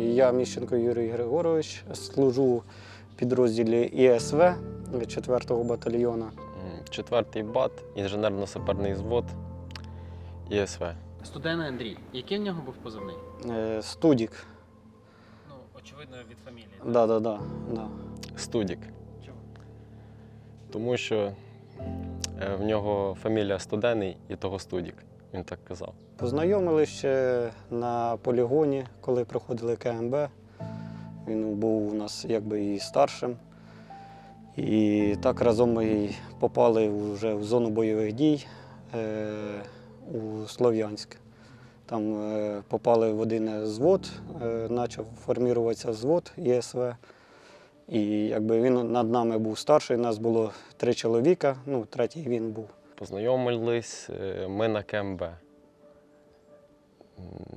Я Міщенко Юрій Григорович, служу в підрозділі ІСВ 4-го батальйону. М, Четвертий бат, інженерно-саперний звод ІСВ. Студент Андрій. Який в нього був позивний? Е, Студік. Ну, очевидно, від фамілії. Да, да, да, да. Студік. Чому? Тому що е, в нього фамілія Студений і того Студік. Він так казав. Познайомилися ще на полігоні, коли проходили КМБ. Він був у нас якби і старшим. І так разом ми попали вже в зону бойових дій е, у Слов'янськ. Там е, попали в один звод, е, почав формуватися звод ЄСВ. І якби він над нами був старший, нас було три чоловіка, ну, третій він був. Познайомились е, ми на КМБ.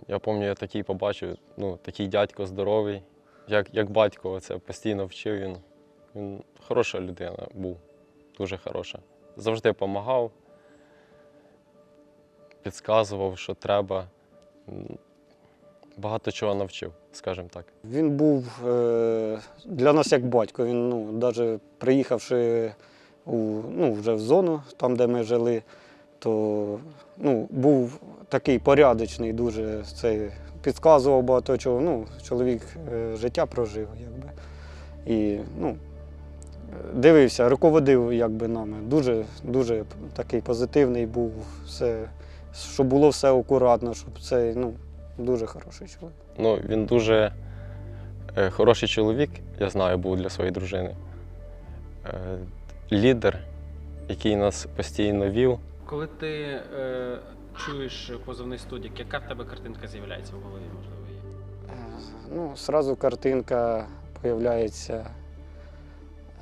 Я пам'ятаю, я такий побачив, ну, такий дядько здоровий, як, як батько це постійно вчив він. Він хороша людина був, дуже хороша. Завжди допомагав, підказував, що треба. Багато чого навчив, скажімо так. Він був е, для нас як батько. Він, ну, навіть приїхавши у, ну, вже в зону, там, де ми жили, то ну, був такий порядочний, дуже цей, підказував багато чого. Ну, чоловік е, життя прожив, якби. І ну, дивився, руководив якби, нами. Дуже, дуже такий позитивний був, все, щоб було все акуратно, щоб це ну, дуже хороший чоловік. Ну, він дуже е, хороший чоловік, я знаю, був для своєї дружини. Е, лідер, який нас постійно вів. Коли ти е, чуєш позивний студік, яка в тебе картинка з'являється в голові, можливо, є? Е, Ну, сразу картинка з'являється,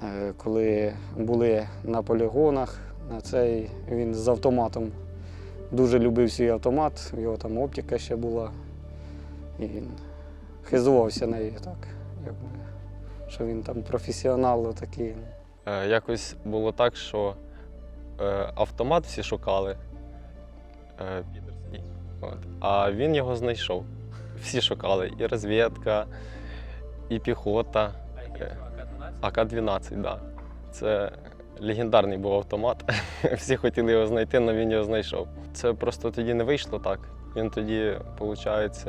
е, коли були на полігонах. На цей він з автоматом дуже любив свій автомат, в його там оптика ще була. І він хизувався нею так, якби, що він там професіонал такий. Е, якось було так, що е, автомат всі шукали, е, підерський, от, а він його знайшов. Всі шукали. І розвідка, і піхота. Е, АК-12, так. Да. Це легендарний був автомат. Всі хотіли його знайти, але він його знайшов. Це просто тоді не вийшло так. Він тоді, виходить,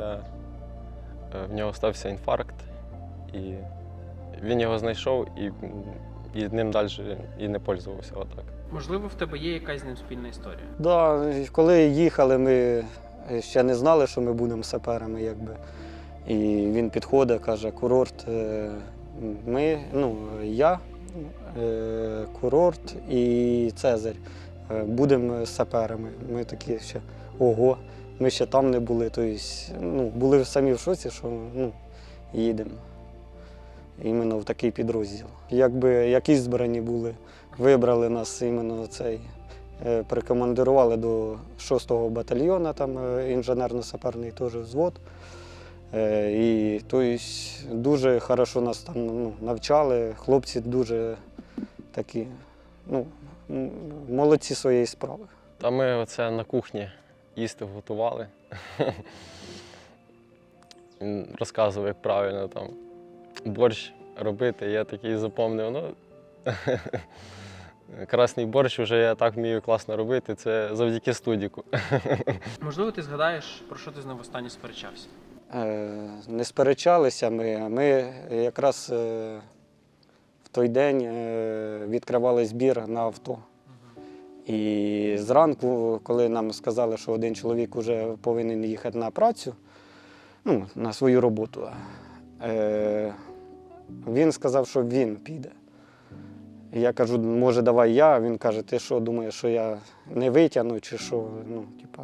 в нього стався інфаркт, і він його знайшов і, і ним далі і не пользувався отак. Можливо, в тебе є якась з ним спільна історія. Да, коли їхали, ми ще не знали, що ми будемо саперами. Якби. І він підходить, каже, курорт. е, Ми, ну, я, е, курорт і Цезарь. е, Будемо саперами. Ми такі ще ого. Ми ще там не були. Тобто, ну, були самі в шоці, що ну, їдемо. Іменно в такий підрозділ. Якби якісь збрані були, вибрали нас іменно цей е, прикомандирували до 6-го батальйону, там е, інженерно-саперний теж взвод. Е, І тобто, дуже хорошо нас там ну, навчали. Хлопці дуже такі, ну, молодці своєї справи. Та ми оце на кухні їсти готували. Він розказував, як правильно там борщ робити. Я такий запомнив, ну красний борщ вже я так вмію класно робити. Це завдяки студіку. Можливо, ти згадаєш, про що ти з ним востаннє сперечався? Е, Не сперечалися ми. Ми якраз е, в той день е, відкривали збір на авто. І зранку, коли нам сказали, що один чоловік вже повинен їхати на працю, ну, на свою роботу, е, він сказав, що він піде. Я кажу, може, давай я. Він каже, ти що, думаєш, що я не витягну чи що? Ну, типа.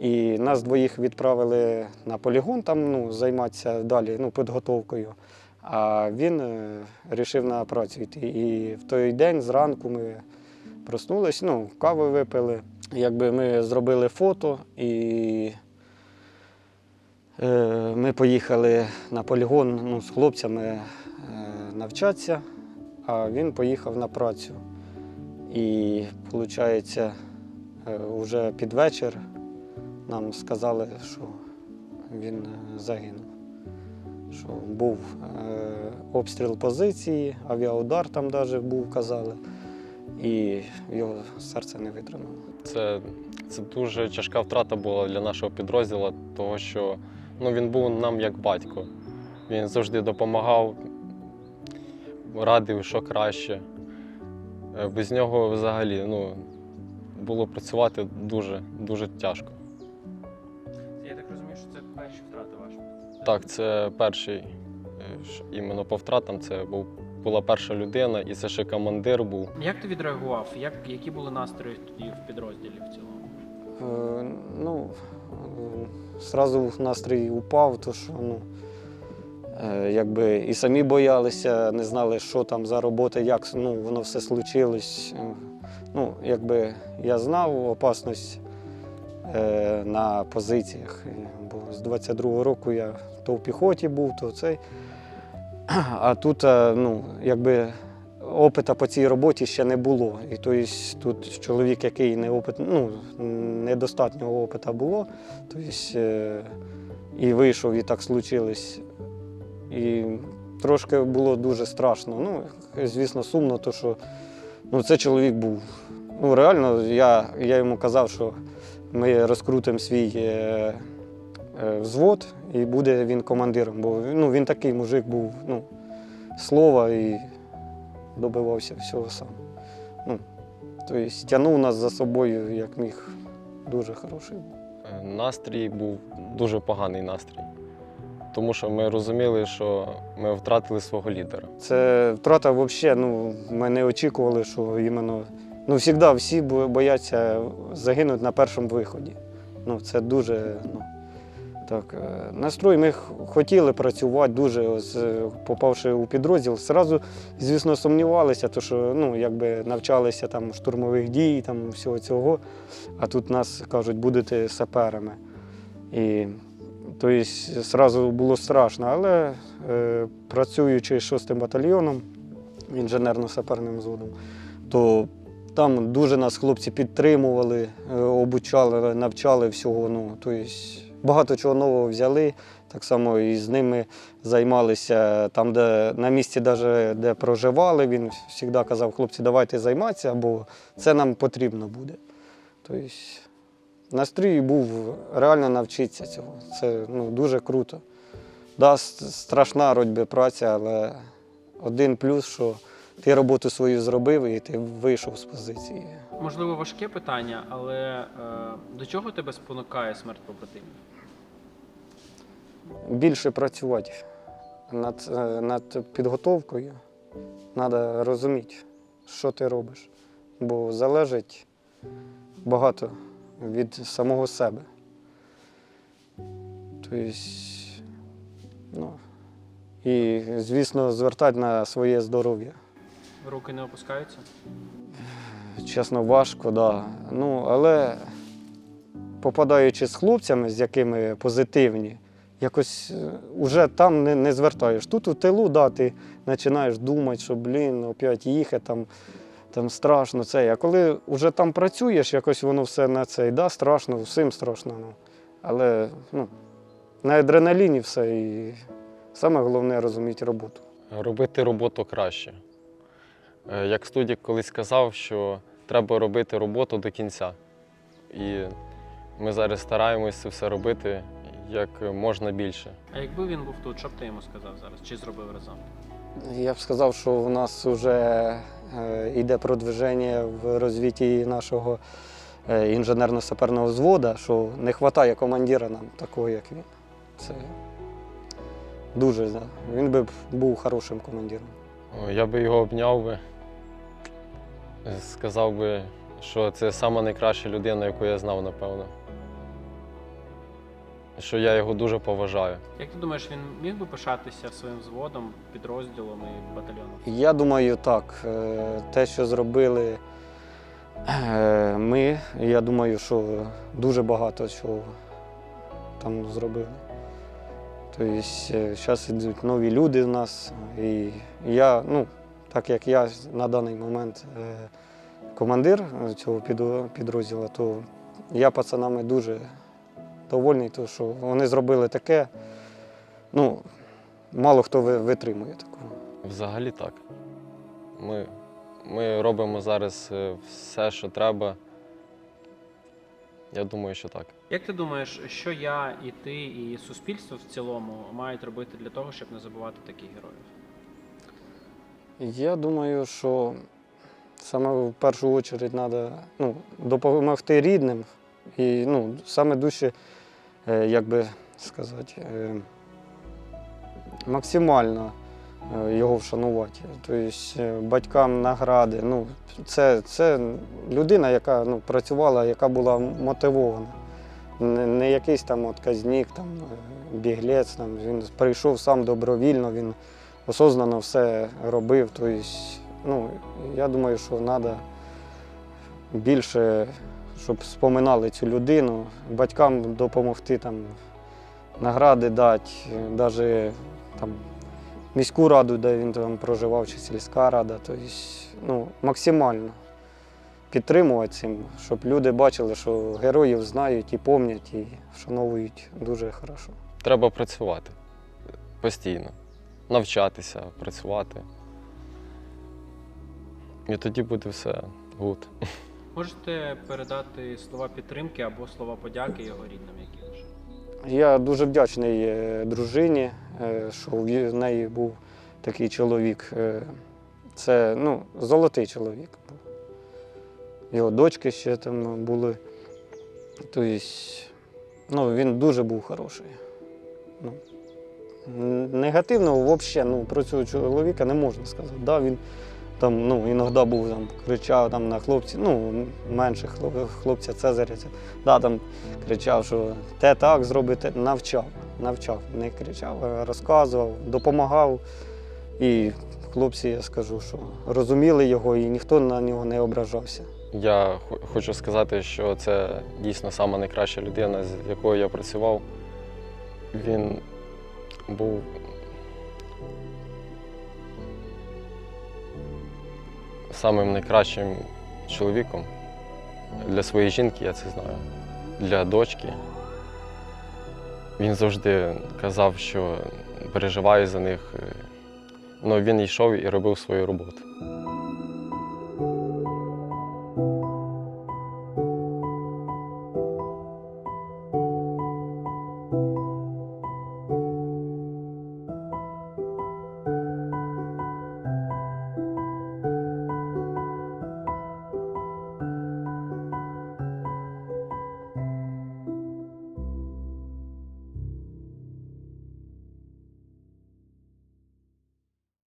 І нас двоїх відправили на полігон там ну, займатися далі ну, підготовкою. А він вирішив на працю йти. І в той день зранку ми проснулись, ну, каву випили. Якби ми зробили фото і е, ми поїхали на полігон ну, з хлопцями е, навчатися, а він поїхав на працю. І виходить, е, вже під вечір нам сказали, що він е, загинув. що був е, обстріл позиції, авіаудар там навіть був, казали, і його серце не витримало. Це, це дуже тяжка втрата була для нашого підрозділу, тому що ну, він був нам як батько. Він завжди допомагав, радив, що краще. Е, Без нього взагалі ну, було працювати дуже, дуже тяжко. Я так розумію, що це перші втрати ваші. Так, це перший, е, іменно по втратам, це був, була перша людина, і це ще командир був. Як ти відреагував? Як, які були настрої тоді в підрозділі в цілому? Е, ну, е, зразу настрій упав, то що ну, е, якби і самі боялися, не знали, що там за робота, як ну, воно все случилось. Е, Ну, якби я знав опасність е, на позиціях. Бо з 22-го року я то в піхоті був, то цей. А тут, е, ну, якби опита по цій роботі ще не було. І тобто тут чоловік, який не опит, ну, недостатнього опита було, тобто, і вийшов, і так случилось. І трошки було дуже страшно. Ну, звісно, сумно, то що ну, це чоловік був. Ну, реально, я, я йому казав, що ми розкрутимо свій е, взвод, і буде він командиром. Бо ну, він такий мужик був, ну, слова і добивався всього сам. Ну, тобто тягнув нас за собою, як міг. Дуже хороший. Е, Настрій був дуже поганий настрій. Тому що ми розуміли, що ми втратили свого лідера. Це втрата взагалі, ну, ми не очікували, що іменно. Ну, завжди всі бояться загинути на першому виході. Ну, це дуже. Ну, так, е, настрой. Ми хотіли працювати дуже, ось, е, попавши у підрозділ. Зразу, звісно, сумнівалися, то що ну, якби навчалися там штурмових дій, там всього цього. А тут нас кажуть, будете саперами. І тобто, зразу було страшно, але е, працюючи з 6 батальйоном, інженерно-саперним взводом, то там дуже нас хлопці підтримували, е, обучали, навчали всього. Ну, тобто, багато чого нового взяли. Так само і з ними займалися там, де на місці, даже, де проживали. Він завжди казав, хлопці, давайте займатися, бо це нам потрібно буде. Тобто, настрій був реально навчитися цього. Це ну, дуже круто. Да, страшна родьби праця, але один плюс, що ти роботу свою зробив і ти вийшов з позиції. Можливо, важке питання, але е, до чого тебе спонукає смерть побратимів? Більше працювати над, е, над підготовкою. Треба розуміти, що ти робиш. Бо залежить багато від самого себе. Тобто, ну, і, звісно, звертати на своє здоров'я. Руки не опускаються? Чесно, важко, да. Ну, але попадаючи з хлопцями, з якими позитивні, якось вже там не, не звертаєш. Тут у тилу, да, ти починаєш думати, що блін, опять їхати, там, там страшно це. А коли вже там працюєш, якось воно все на це, да, страшно, всім страшно. Ну. Але ну, на адреналіні все і саме головне розуміти роботу. Робити роботу краще. Е, Як студік колись сказав, що треба робити роботу до кінця. І ми зараз стараємось це все робити як можна більше. А якби він був тут, що б ти йому сказав зараз? Чи зробив разом? Я б сказав, що в нас вже йде продвиження в розвитті нашого е, інженерно-саперного взводу, що не вистачає командира нам такого, як він. Це дуже, да. він би був хорошим командиром. Я би його обняв би, сказав би, що це найкраща людина, яку я знав, напевно. Що я його дуже поважаю. Як ти думаєш, він міг би пишатися своїм взводом, підрозділом і батальйоном? Я думаю, так. е, Те, що зробили е, ми, я думаю, що дуже багато чого там зробили. Тобто зараз йдуть нові люди в нас. І я, ну, так як я на даний момент е, командир цього підрозділу, то я пацанами дуже довольний, тому що вони зробили таке. Ну, мало хто витримує такого. Взагалі так. Ми, ми робимо зараз е, все, що треба. Я думаю, що так. Як ти думаєш, що я і ти, і суспільство в цілому мають робити для того, щоб не забувати таких героїв? Я думаю, що саме в першу чергу треба ну, допомогти рідним і ну, саме е, як би сказати, е, максимально е, його вшанувати. Тобто е, батькам награди. Ну, це, це людина, яка ну, працювала, яка була мотивована. Не, якийсь там от казнік, там, е, біглець. Там, він прийшов сам добровільно, він осознанно все робив. Тобто, ну, я думаю, що треба більше, щоб споминали цю людину, батькам допомогти там, награди дати, навіть міську раду, де він там проживав, чи сільська рада. Тобто, ну, максимально підтримувати цим, щоб люди бачили, що героїв знають і пам'ятають, і вшановують дуже хорошо. Треба працювати постійно, навчатися, працювати. І тоді буде все гуд. Можете передати слова підтримки або слова подяки його рідним, які лише? Я дуже вдячний е, дружині, е, що в неї був такий чоловік. Е, Це ну, золотий чоловік. Його дочки ще там були. Тобто, ну, він дуже був хороший. Ну, негативного взагалі ну, про цього чоловіка не можна сказати. Да, він там, ну, іноді був там, кричав там, на хлопців, ну, менших хлопця Цезаря. Да, там, кричав, що те так зробити, навчав. Навчав, не кричав, розказував, допомагав. І хлопці, я скажу, що розуміли його і ніхто на нього не ображався. Я хочу сказати, що це дійсно сама найкраща людина, з якою я працював. Він був самим найкращим чоловіком для своєї жінки, я це знаю, для дочки. Він завжди казав, що переживає за них. Ну, він йшов і робив свою роботу.